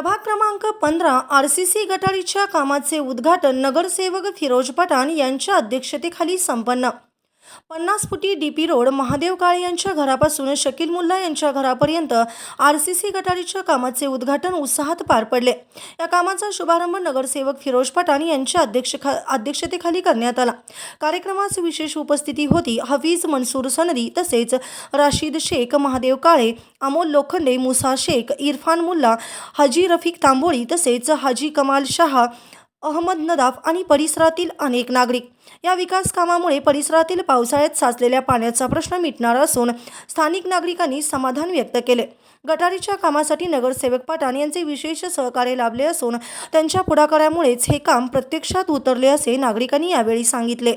प्रभाग क्रमांक पंधरा आर सी सी गटारीच्या कामाचे उद्घाटन नगरसेवक फिरोज पठाण यांच्या अध्यक्षतेखाली संपन्न. पन्नास फुटी D P road Mahadev Kale यांच्या घरापासून शकील मुल्ला यांच्या घरापर्यंत आर सी सी गटारीच्या कामाचे उद्घाटन उत्साहात पार पडले. या कामाचा शुभारंभ नगरसेवक फिरोज पठाण यांच्या अध्यक्ष अध्यक्षतेखाली करण्यात आला. कार्यक्रमास विशेष उपस्थिती होती हफीज मनसूर सनदी तसेच राशीद शेख महादेव काळे अमोल लोखंडे मुसा शेख इरफान मुल्ला हाजी रफिक तांबोळी तसेच हाजी कमाल शहा अहमद नदाफ आणि परिसरातील अनेक नागरिक. या विकास कामामुळे परिसरातील पावसाळ्यात साचलेल्या पाण्याचा प्रश्न मिटणार असून स्थानिक नागरिकांनी समाधान व्यक्त केले. गटारीच्या कामासाठी नगरसेवक पठाण यांचे विशेष सहकार्य लाभले असून त्यांच्या पुढाकारामुळेच हे काम प्रत्यक्षात उतरले असे नागरिकांनी यावेळी सांगितले.